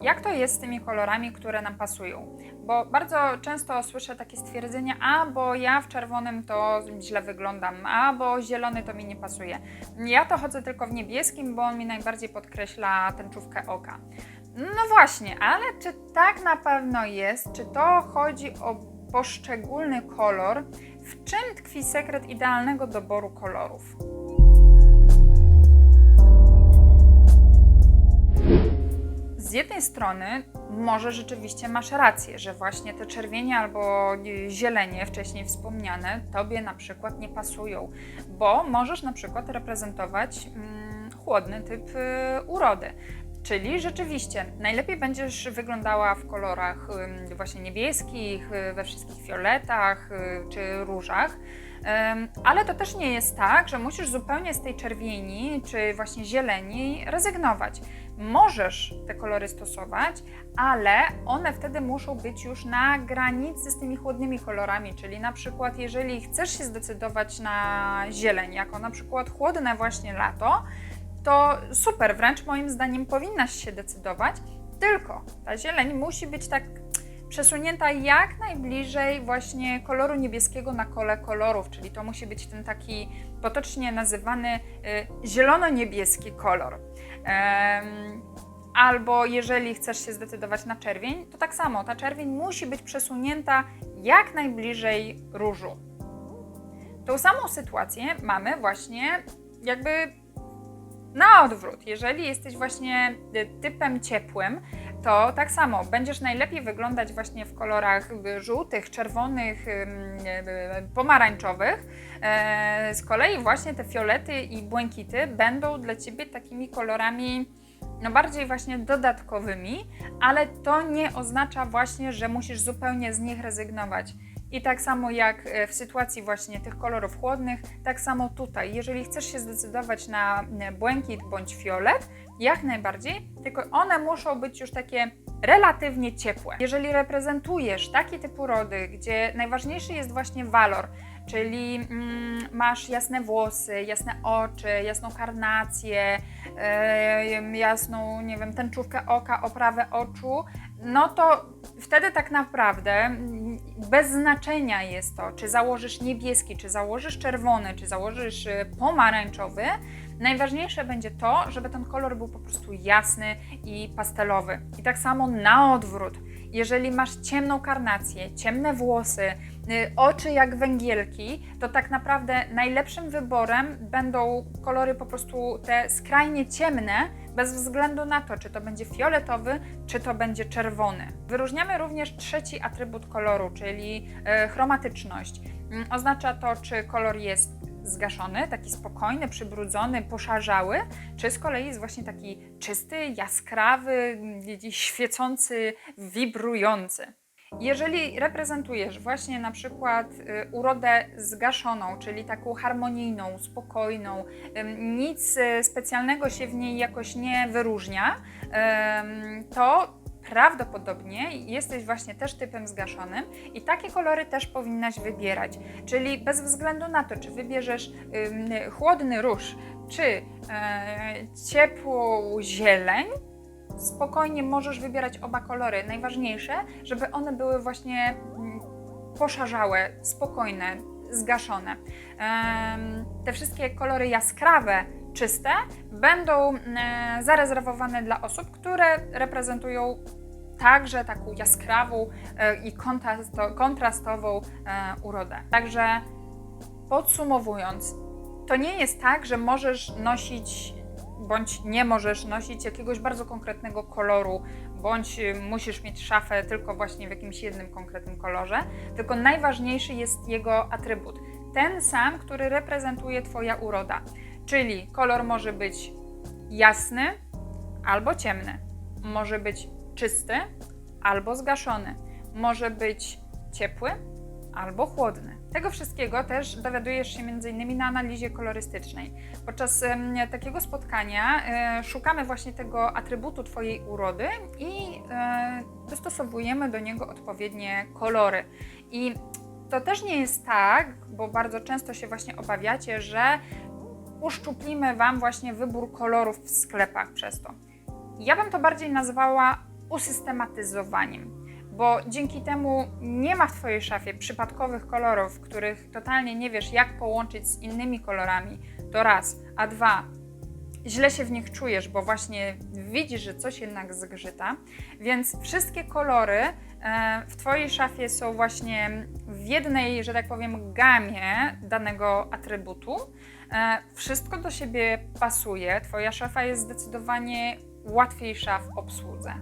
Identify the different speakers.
Speaker 1: Jak to jest z tymi kolorami, które nam pasują? Bo bardzo często słyszę takie stwierdzenia, a bo ja w czerwonym to źle wyglądam, a bo zielony to mi nie pasuje. Ja to chodzę tylko w niebieskim, bo on mi najbardziej podkreśla tęczówkę oka. No właśnie, ale czy tak na pewno jest? Czy to chodzi o poszczególny kolor? W czym tkwi sekret idealnego doboru kolorów? Jednej strony może rzeczywiście masz rację, że właśnie te czerwienie albo y, zielenie wcześniej wspomniane tobie na przykład nie pasują, bo możesz na przykład reprezentować mm, chłodny typ y, urody. Czyli rzeczywiście najlepiej będziesz wyglądała w kolorach właśnie niebieskich, y, we wszystkich fioletach y, czy różach. Ale to też nie jest tak, że musisz zupełnie z tej czerwieni czy właśnie zieleni rezygnować. Możesz te kolory stosować, ale one wtedy muszą być już na granicy z tymi chłodnymi kolorami, czyli na przykład jeżeli chcesz się zdecydować na zieleń, jako na przykład chłodne właśnie lato, to super, wręcz moim zdaniem powinnaś się decydować, tylko ta zieleń musi być tak przesunięta jak najbliżej właśnie koloru niebieskiego na kole kolorów, czyli to musi być ten taki potocznie nazywany y, zielono-niebieski kolor. Albo jeżeli chcesz się zdecydować na czerwień, to tak samo, ta czerwień musi być przesunięta jak najbliżej różu. Tą samą sytuację mamy właśnie jakby na odwrót. Jeżeli jesteś właśnie y, typem ciepłym, to tak samo będziesz najlepiej wyglądać właśnie w kolorach y, żółtych, czerwonych, y, pomarańczowych. E, Z kolei właśnie te fiolety i błękity będą dla ciebie takimi kolorami no bardziej właśnie dodatkowymi, ale to nie oznacza właśnie, że musisz zupełnie z nich rezygnować. I tak samo jak e, w sytuacji właśnie tych kolorów chłodnych, tak samo tutaj. Jeżeli chcesz się zdecydować na e, błękit bądź fiolet, jak najbardziej, tylko one muszą być już takie relatywnie ciepłe. Jeżeli reprezentujesz taki typ urody, gdzie najważniejszy jest właśnie walor, czyli mm, masz jasne włosy, jasne oczy, jasną karnację, e, jasną, nie wiem, tęczówkę oka, oprawę oczu, no to wtedy tak naprawdę mm, bez znaczenia jest to, czy założysz niebieski, czy założysz czerwony, czy założysz y, pomarańczowy. Najważniejsze będzie to, żeby ten kolor był po prostu jasny i pastelowy. I tak samo na odwrót. Jeżeli masz ciemną karnację, ciemne włosy, y, oczy jak węgielki, to tak naprawdę najlepszym wyborem będą kolory po prostu te skrajnie ciemne, bez względu na to, czy to będzie fioletowy, czy to będzie czerwony. Wyróżniamy również trzeci atrybut koloru, czyli e, chromatyczność. Mm, Oznacza to, czy kolor jest zgaszony, taki spokojny, przybrudzony, poszarzały, czy z kolei jest właśnie taki czysty, jaskrawy, mm, świecący, wibrujący. Jeżeli reprezentujesz właśnie na przykład y, urodę zgaszoną, czyli taką harmonijną, spokojną, nic y, specjalnego się w niej jakoś nie wyróżnia, to prawdopodobnie jesteś właśnie też typem zgaszonym i takie kolory też powinnaś wybierać. Czyli bez względu na to, czy wybierzesz ym, chłodny róż, czy e, ciepłą zieleń, spokojnie możesz wybierać oba kolory. Najważniejsze, żeby one były właśnie mm, poszarzałe, spokojne, zgaszone. Te wszystkie kolory jaskrawe, czyste będą mm, zarezerwowane dla osób, które reprezentują także taką jaskrawą e, i kontrasto- kontrastową e, urodę. Także podsumowując, to nie jest tak, że możesz nosić bądź nie możesz nosić jakiegoś bardzo konkretnego koloru, bądź y, musisz mieć szafę tylko właśnie w jakimś jednym konkretnym kolorze, tylko najważniejszy jest jego atrybut. Ten sam, który reprezentuje Twoja uroda. Czyli kolor może być jasny albo ciemny, może być czysty albo zgaszony, może być ciepły albo chłodny. Tego wszystkiego też dowiadujesz się m.in. na analizie kolorystycznej. Podczas takiego spotkania e, szukamy właśnie tego atrybutu Twojej urody i e, dostosowujemy do niego odpowiednie kolory. I to też nie jest tak, bo bardzo często się właśnie obawiacie, że uszczuplimy Wam właśnie wybór kolorów w sklepach przez to. Ja bym to bardziej nazwała usystematyzowaniem. Bo dzięki temu nie ma w Twojej szafie przypadkowych kolorów, których totalnie nie wiesz, jak połączyć z innymi kolorami. To raz. A dwa, źle się w nich czujesz, bo właśnie widzisz, że coś jednak zgrzyta. Więc wszystkie kolory e, w Twojej szafie są właśnie w jednej, że tak powiem, gamie danego atrybutu. E, Wszystko do siebie pasuje. Twoja szafa jest zdecydowanie łatwiejsza w obsłudze.